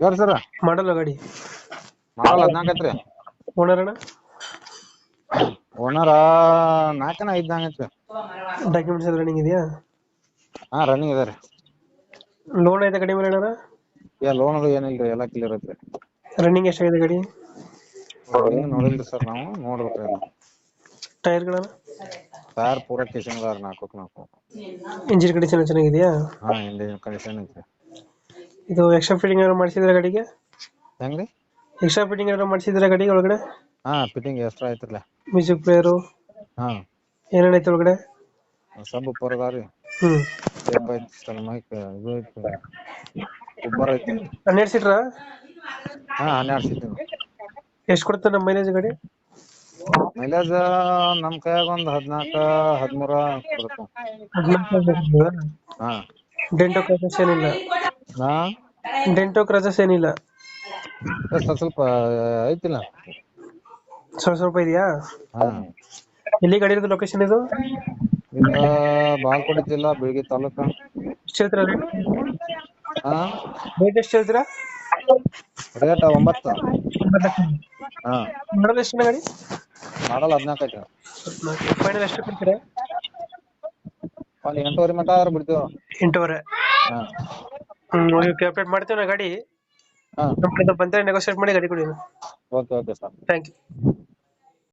ಯಾರು ಸರ್? ಮಾಡಲ್ಲ ಗಾಡಿ. ಮಾಡಲ್ಲ ಹದಿನಾಲ್ಕು ಐತ್ರಿ ಓನರ್ ಅಣ್ಣ? ಓನರ ನಾಲ್ಕನ ಐದು ಐತ್ರಿ ಡಾಕ್ಯುಮೆಂಟ್ಸ್ ಎಲ್ಲ ರನ್ನಿಂಗ್ ಇದೆಯಾ? ಹಾ ರನ್ನಿಂಗ್ ಇದೆ ರೀ. ಲೋನ್ ಐತೆ ಗಾಡಿ ಮೇಲೆ ಅಣ್ಣ ಏ ಲೋನ್ ಅದು ಏನಿಲ್ರಿ ಎಲ್ಲ ಕ್ಲಿಯರ್ ಐತ್ರಿ. ರನ್ನಿಂಗ್ ಎಷ್ಟಾಗಿದೆ ಗಾಡಿ? ಏನು ನೋಡಿಲ್ರಿ ಸರ್ ನಾವು ನೋಡ್ಬೇಕ್ರಿ ಟೈರ್ಗಳನ್ನ ಟೈರ್ ಪೂರ ಅದಾರ ನಾಲ್ಕು. ನಾಲ್ಕು ಇಂಜಿನ್ ಕಂಡೀಷನ್ ಚೆನ್ನಾಗಿದೆಯಾ? ಹಾ ಇಂಡಿಯನ್ ಕಂಡೀಷನ್ ಐತ್ರಿ. ಇದು ಎಕ್ಸ್ಟ್ರಾ ಫಿಟ್ಟಿಂಗ್ ಏನಾದ್ರು ಮಾಡಿಸಿದ್ರೆ ಗಾಡಿಗೆ ಹೆಂಗ್ರಿ? ಎಕ್ಸ್ಟ್ರಾ ಫಿಟ್ಟಿಂಗ್ ಏನಾದ್ರು ಮಾಡಿಸಿದ್ರೆ ಗಾಡಿ ಒಳಗಡೆ? ಹಾ ಫಿಟ್ಟಿಂಗ್ ಎಕ್ಸ್ಟ್ರಾ ಐತ್ರಲ್ಲ ಮ್ಯೂಸಿಕ್ ಪ್ಲೇಯರು ಹಾ. ಏನೇನೈತೆ ಒಳಗಡೆ? ಸಬ್ ಉಪ್ಪರ್ ಹ್ಮ್. ಹ್ಞೂ ಟೇಪ್ ಐತಿ ಮೈಕ್ ಇದು ಐತಿ. ಉಬ್ಬರ್ ಐತಿ. ಹನ್ನೆರಡು ಸೀಟ್ರಾ ಹಾ ಹನ್ನೆರಡು ಸೀಟ್ ಎಷ್ಟು ಕೊಡ್ತ ನಮ್ಮ ಮೈಲೇಜ್ ಗಾಡಿ ಮೈಲೇಜ್ ನಮ್ ಕೈಯಾಗ ಒಂದ್ ಹದ್ನಾಲ್ಕ ಹದ್ಮೂರ ಕೊಡುತ್ತ. ಹಾ. ಡೆಂಟೋ ಕ್ರಜಸ್ ಏನಿಲ್ಲ ನಾ? ಡೆಂಟೋ ಕ್ರಜಸ್ ಏನಿಲ್ಲ ಸ್ವಲ್ಪ ಸ್ವಲ್ಪ ಐತಿಲ್ಲ. ಸ್ವಲ್ಪ ಸ್ವಲ್ಪ ಇದೆಯಾ? ಹಾ. ಎಲ್ಲಿ ಗಾಡಿ ಇರೋದು ಲೊಕೇಶನ್ ಇದು? ಇಲ್ಲ ಬಾಲ್ಕೋಡಿ ಜಿಲ್ಲಾ ಬೆಳಗ್ಗೆ ತಾಲೂಕ. ಎಷ್ಟು ಹೇಳ್ತೀರಾ ಹಾ? ರೇಟ್ ಎಷ್ಟು ಹೇಳ್ತೀರಾ? ರೇಟ್ ಒಂಬತ್ತು. ಹಾ. ಮಾಡೋದು ಎಷ್ಟು ಗಾಡಿ? ಮಾಡಲ್ ಹದಿನಾಲ್ಕು ಐತೆ. ಫೈನಲ್ ಎಷ್ಟು ಕೊಡ್ತೀರಾ? ಒಂದ್ ಎಂಟೂವರೆ ಮಟ ಆದ್ರೆ ಬಿಡ್ತೀವಿ? ಎಂಟೂವರೆ. ಹಾ. ಹ್ಮ್ ಓಕೆ ಮಾಡ್ತೀವಿ ನಾ ಗಾಡಿ. ಬಂದ್ರೆ ನಮ್ಮ ಬಂದರೆ ನೆಗೋಸಿಯೇಟ್ ಮಾಡಿ ಗಾಡಿ ಕೊಡಿ. Okay okay sir thank you